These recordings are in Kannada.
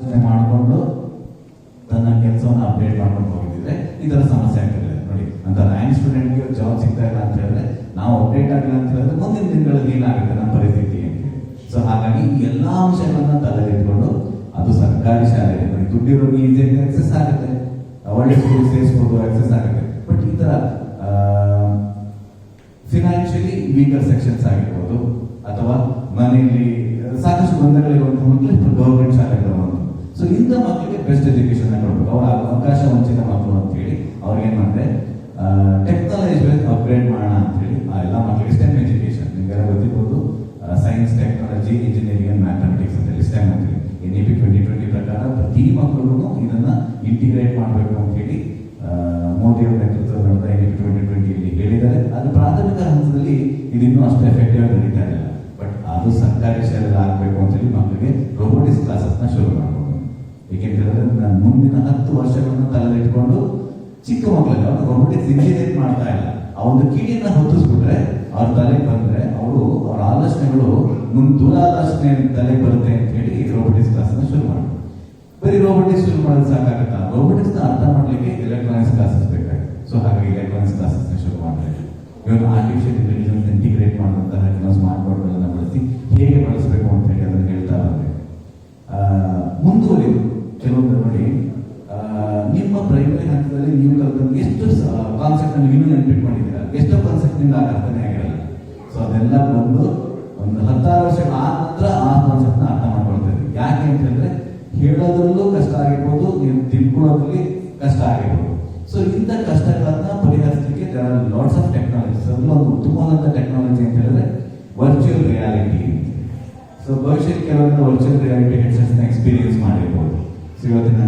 ಮಾಡಿಕೊಂಡು ತನ್ನ ಕೆಲಸವನ್ನು ಅಪ್ಡೇಟ್ ಮಾಡ್ಕೊಂಡು ಹೋಗಿದ್ರೆ ಈ ತರ ಸಮಸ್ಯೆ ಆಗ್ತದೆ. ನೋಡಿ ಅಂತ ರ್ಯಾಂಕ್ ಸ್ಟೂಡೆಂಟ್ಗೆ ಜಾಬ್ ಸಿಗ್ತಾ ಇಲ್ಲ ಅಂತ ಹೇಳಿದ್ರೆ, ನಾವು ಅಪ್ಡೇಟ್ ಆಗಿಲ್ಲ ಅಂತ ಹೇಳಿದ್ರೆ ಮುಂದಿನ ದಿನಗಳಲ್ಲಿ ಏನಾಗುತ್ತೆ, ನಮ್ಮ ಪರಿಸ್ಥಿತಿ ಅಂತ ಸೊ ಹಾಗಾಗಿ ಎಲ್ಲಾ ಅಂಶಗಳನ್ನ ತಲೆಗಿಟ್ಕೊಂಡು ಅದು ಸರ್ಕಾರಿ ಶಾಲೆ ನೋಡಿ ದುಡ್ಡಿರೋ ಈಸಿಯಾಗಿ ಆಕ್ಸೆಸ್ ಆಗುತ್ತೆ. ಒಳ್ಳೆ ಸ್ಕೂಲ್ ಸೇರಿಸ್ಬೋದು ಆಕ್ಸೆಸ್ ಆಗುತ್ತೆ. ಬಟ್ ಈ ತರ ಫಿನಾನ್ಷಿಯಲಿ ವೀಕರ್ ಸೆಕ್ಷನ್ಸ್ ಆಗಿರ್ಬೋದು, ಅಥವಾ ಮನೆಯಲ್ಲಿ ಸಾಕಷ್ಟು ಬಂಧಗಳಿರುವಂತಹ ಗೌರ್ಮೆಂಟ್ ಶಾಲೆಗಳು ಸೊ ಇಂಥ ಮಕ್ಕಳಿಗೆ ಬೆಸ್ಟ್ ಎಜುಕೇಶನ್ ಕೊಡಬೇಕು. ಅವರ ಅವಕಾಶ ವಂಚಿತ ಮಕ್ಕಳು ಅಂತ ಹೇಳಿ ಅವ್ರಿಗೆ ಏನ್ ಮಾಡಿದೆ ಟೆಕ್ನಾಲಜಿ ಅಪ್ಗ್ರೇಡ್ ಮಾಡೋಣ ಅಂತ ಹೇಳಿ ಆ ಎಲ್ಲ ಮಕ್ಕಳಿಗೆ ಸ್ಟೆಮ್ ಎಜುಕೇಶನ್ ನಿಮಗೆಲ್ಲ ಗೊತ್ತಿರ್ಬೋದು science technology engineering and mathematics ಅಂತ ಹೇಳಿ ಸ್ಟೆಮ್ ಅಂತ ಹೇಳಿ N E P twenty twenty ಪ್ರಕಾರ ಪ್ರತಿ ಮಕ್ಕಳು ಇದನ್ನ ಇಂಟಿಗ್ರೇಟ್ ಮಾಡಬೇಕು ಅಂತ ಹೇಳಿ ಆ, ಮೋದಿ ಅವರ ನೇತೃತ್ವದ ಎನ್ ಇ ಪಿ ಟ್ವೆಂಟಿ ಟ್ವೆಂಟಿಯಲ್ಲಿ ಹೇಳಿದ್ದಾರೆ. ಅದು ಪ್ರಾಥಮಿಕ ಹಂತದಲ್ಲಿ ಇದಿನ್ನೂ ಅಷ್ಟು ಎಫೆಕ್ಟಿವ್ ಆಗಿ ನಡೀತಾ ಹೇಳಿದ್ರೆ ನಾನು ಮುಂದಿನ ಹತ್ತು ವರ್ಷಗಳನ್ನು ತಲೆದಿಟ್ಕೊಂಡು ಚಿಕ್ಕ ಮಕ್ಕಳಿಗೆ ಅವರು ರೋಬೋಟಿಕ್ಸ್ ಇಂಜಿನಿಯರ್ ಮಾಡ್ತಾ ಇಲ್ಲ. ಆ ಒಂದು ಕಿಡಿಯನ್ನ ಹೊತ್ತಿಸ್ಬಿಟ್ರೆ ಅವ್ರ ತಲೆಗೆ ಬಂದ್ರೆ ಅವರು ಅವರ ಆಲೋಚನೆಗಳು ಮುಂದೆ ದುರಾಲೋಚನೆ ತಲೆಗೆ ಬರುತ್ತೆ ಅಂತ ಹೇಳಿ ರೋಬೋಟಿಕ್ಸ್ ಕ್ಲಾಸನ್ನ ಶುರು ಮಾಡಿ ಬರೀ ರೋಬೋಟಿಕ್ಸ್ ಶುರು ಮಾಡೋದು ಸಾಕಾಗುತ್ತಾ? ರೋಬೋಟಿಕ್ಸ್ನ ಅರ್ಥ ಮಾಡ್ಲಿಕ್ಕೆ ಎಲೆಕ್ಟ್ರಾನಿಕ್ಸ್ ಕ್ಲಾಸಸ್ ಬೇಕಾಗುತ್ತೆ ಸೊ ಹಾಗಾಗಿ ಎಲೆಕ್ಟ್ರಾನಿಕ್ಸ್ ಕ್ಲಾಸಸ್ನ ಶುರು ಮಾಡ್ತಾರೆ ಇವಾಗ ಆರ್ಟಿಫಿಷಿಯಲ್ ಇಂಟೆಲಿಜೆನ್ಸ್ ಇಂಟಿಗ್ರೇಟ್ ಮಾಡುವಂತಹ ಕೆಲವು ಸ್ಮಾರ್ಟ್ ಬೋರ್ಡ್ಗಳನ್ನ ಬಳಸಿ ಹೇಗೆ ಬಳಸಬೇಕು ಅಂತ ಹೇಳಿ ಅದನ್ನು ಹೇಳ್ತಾ ಆ, ಮುಂದುವರಿದು ನೆನ್ಪಿಟ್ಕೊಂಡಿದ್ದೀರಾ ಎಷ್ಟೋ ಕಾನ್ಸೆಪ್ಟ್ನಿಂದ ಅರ್ಥನೇ ಆಗಿರಲ್ಲ. ಸೊ ಅದೆಲ್ಲ ಬಂದು ಒಂದು ಹತ್ತಾರು ವರ್ಷಗಳ ಆ ನಂತರ ಆ ಕಾನ್ಸೆಪ್ಟ್ನ ಅರ್ಥ ಮಾಡ್ಕೊಳ್ತೀವಿ. ಯಾಕೆ ಅಂತ ಹೇಳಿದ್ರೆ ಹೇಳೋದ್ರಲ್ಲೂ ಕಷ್ಟ ಆಗಿರ್ಬೋದು, ನೀವು ತಿಳ್ಕೊಳ್ಳೋದ್ರಲ್ಲಿ ಕಷ್ಟ ಆಗಿರ್ಬೋದು. ಸೊ ಇಂಥ ಕಷ್ಟಗಳನ್ನ ಪರಿಹರಿಸಲಿಕ್ಕೆ ಲಾಟ್ಸ್ ಆಫ್ ಟೆಕ್ನಾಲಜೀಸ್ ಅದ್ರಲ್ಲಿ ಒಂದು ಟೆಕ್ನಾಲಜಿ ಅಂತ ಹೇಳಿದ್ರೆ ವರ್ಚುವಲ್ ರಿಯಾಲಿಟಿ ಸೊ ಭವಿಷ್ಯಕ್ಕೆ ಕೆಲವೊಂದು ವರ್ಚುವಲ್ ರಿಯಾಲಿಟಿ ಹೆಡ್ಸೆಟ್ಸ್ ಎಕ್ಸ್ಪೀರಿಯನ್ಸ್ ಮಾಡಿರ್ಬೋದು. ಸೊ ಇವತ್ತಿನ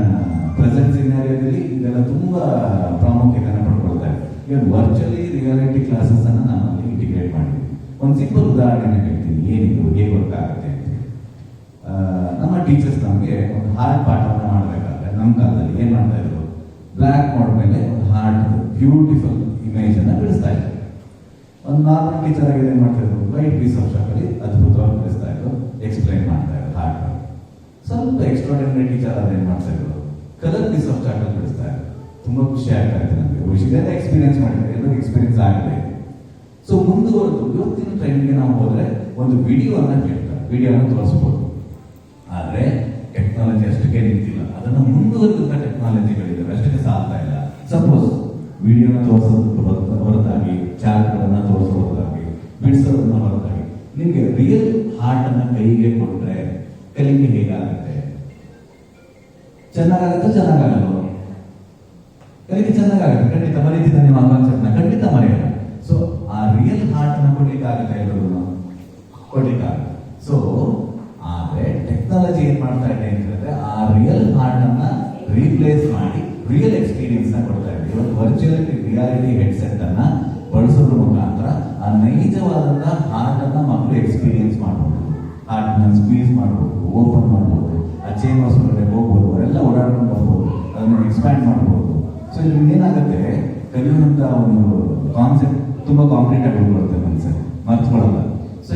ಪ್ರೆಸೆಂಟ್ ಸಿನಾರಿಯೋದಲ್ಲಿ ಇದೆಲ್ಲ ತುಂಬ ಇದೆ ಈಗ ವರ್ಚುವಲಿ ರಿಯಾಲಿಟಿ ಕ್ಲಾಸಸ್ ಅನ್ನ ನಾನು ಇಂಟಿಗ್ರೇಟ್ ಮಾಡಿದ್ದೀನಿ. ಒಂದು ಸಿಂಪಲ್ ಉದಾಹರಣೆ ಹೇಳ್ತೀನಿ. ಏನಿದು ಹೇಗೆ ವರ್ಕ್ ಆಗುತ್ತೆ ನಮ್ಮ ಟೀಚರ್ಸ್ ನಮಗೆ ಒಂದು ಹಾರ್ಟ್ ಪಾಠವನ್ನು ಮಾಡಬೇಕಾದ್ರೆ ನಮ್ಮ ಕಾಲದಲ್ಲಿ ಏನು ಮಾಡ್ತಾ ಇದ್ರು? ಬ್ಲ್ಯಾಕ್ ಬೋರ್ಡ್ ಮೇಲೆ ಒಂದು ಹಾರ್ಟ್ ಬ್ಯೂಟಿಫುಲ್ ಇಮೇಜ್ ಅನ್ನ ಬಿಡಿಸ್ತಾ ಇದ್ರು. ಒಂದು ನಾರ್ಮಲ್ ಟೀಚರ್ ಆಗಿ ಏನ್ ಮಾಡ್ತಾ ಇದ್ರು? ವೈಟ್ ಪೀಸ್ ಆಫ್ ಶಾಪಲ್ಲಿ ಅದ್ಭುತವಾಗಿ ಬಿಡಿಸ್ತಾ ಇದ್ರು. ಎಕ್ಸ್ಪ್ಲೈನ್ ಮಾಡ್ತಾ ಇದ್ರು ಹಾರ್ಟ್ ಸ್ವಲ್ಪ ಎಕ್ಸ್ಟ್ರಾಡಿನರಿ ಟೀಚರ್ ಅದೇನು ಮಾಡ್ತಾ ಇದ್ರು? ಕಲರ್ ಪೀಸ್ ಆಫ್ ಚಾಕಲ್ ಬಿಡಿಸ್ತಾ ಇದ್ರು. ತುಂಬ ಖುಷಿ ಆಗ್ತಾ ಇತ್ತು ಇದೆಲ್ಲ ಎಕ್ಸ್ಪೀರಿಯನ್ಸ್ ಮಾಡಿದ್ದಾರೆ ಎಲ್ಲರೂ ಎಕ್ಸ್ಪೀರಿಯನ್ಸ್ ಆಗಿದೆ ಸೊ ಮುಂದುವರೆದು, ಇವತ್ತಿನ ಟ್ರೈನಿಂಗ್ ನಾವು ಹೋದರೆ ಒಂದು ವಿಡಿಯೋನ ಕೇಳ್ತಾರೆ ವಿಡಿಯೋನ ತೋರಿಸ್ಬೋದು. ಆದರೆ ಟೆಕ್ನಾಲಜಿ ಅಷ್ಟಕ್ಕೆ ನಿಂತಿಲ್ಲ. ಅದನ್ನು ಮುಂದುವರೆದಂಥ ಟೆಕ್ನಾಲಜಿಗಳಿದ್ದಾವೆ ಅಷ್ಟಕ್ಕೆ ಸಾಲ್ತಾ ಇಲ್ಲ. ಸಪೋಸ್ ವಿಡಿಯೋನ ತೋರಿಸೋದಕ್ಕೆ ಹೊರತ- ಹೊರತಾಗಿ, ಚಾರ್ಟ್ಗಳನ್ನ ತೋರಿಸೋ ಹೊರತಾಗಿ, ಬಿಡಿಸೋದನ್ನ ಹೊರತಾಗಿ, ನಿಮಗೆ ರಿಯಲ್ ಹಾರ್ಟನ್ನು ಕೈಗೆ ಕೊಟ್ಟರೆ ಕಲಿಕೆ ಹೇಗಾಗುತ್ತೆ? ಚೆನ್ನಾಗಾಗುತ್ತೋ ಚೆನ್ನಾಗಾಗಲ್ಲ ಕಲಿಕೆ ಚೆನ್ನಾಗಾಗುತ್ತೆ. ಖಂಡಿತ ಮರೀತಿದ್ದ ನೀವು ಖಂಡಿತ ಮರೆಯಲ್ಲ. ಸೊ ಆ ರಿಯಲ್ ಹಾರ್ಟ್ ಅನ್ನ ಕೊಡ್ಲಿಕ್ಕೆ ಆಗುತ್ತೆ ಎಲ್ಲರೂ ಕೊಡ್ಲಿಕ್ಕಾಗುತ್ತೆ ಸೊ ಆದ್ರೆ ಟೆಕ್ನಾಲಜಿ ಏನ್ ಮಾಡ್ತಾ ಇದೆ ಅಂತ ಹೇಳಿದ್ರೆ ಆ ರಿಯಲ್ ಹಾರ್ಟ್ ಅನ್ನ ರೀಪ್ಲೇಸ್ ಮಾಡಿ ರಿಯಲ್ ಎಕ್ಸ್ಪೀರಿಯನ್ಸ್ನ ಕೊಡ್ತಾ ಇದೆ. ಇವತ್ತು ವರ್ಚುವಲ್ ರಿಯಾಲಿಟಿ ಹೆಡ್ಸೆಟ್ ಅನ್ನ ಬಳಸೋದ್ರ ಮುಖಾಂತರ ಆ ನೈಜವಾದಂತಹ ಹಾರ್ಟ್ ಅನ್ನ ಮಕ್ಕಳು ಎಕ್ಸ್ಪೀರಿಯನ್ಸ್ ಮಾಡಬಹುದು ಹಾರ್ಟ್ನ ಸ್ಕ್ವೀಸ್ ಮಾಡಬಹುದು ಓಪನ್ ಮಾಡಬಹುದು ಆ ಚೇಂಬರ್ಸ್ ಒಳಗಡೆ ಹೋಗ್ಬೋದು, ಅವರೆಲ್ಲ ಓಡಾಡ್ಕೊಂಡು ಬರ್ಬೋದು. ಅದನ್ನು ಎಕ್ಸ್ಪ್ಯಾಂಡ್ ಮಾಡಬಹುದು ಸೊ ಇದ್ರಿಂದ ಏನಾಗುತ್ತೆ? ಕಲಿಯುವಂತ ಒಂದು ಕಾನ್ಸೆಪ್ಟ್ ತುಂಬಾ ಕಾಂಕ್ರೀಟ್ ಆಗಿ ಉಳ್ಕೊಳ್ಳುತ್ತೆ ಮನಸ್ಸಲ್ಲಿ ಮರ್ತ್ಕೊಳ್ಳಲ್ಲ ಸೊ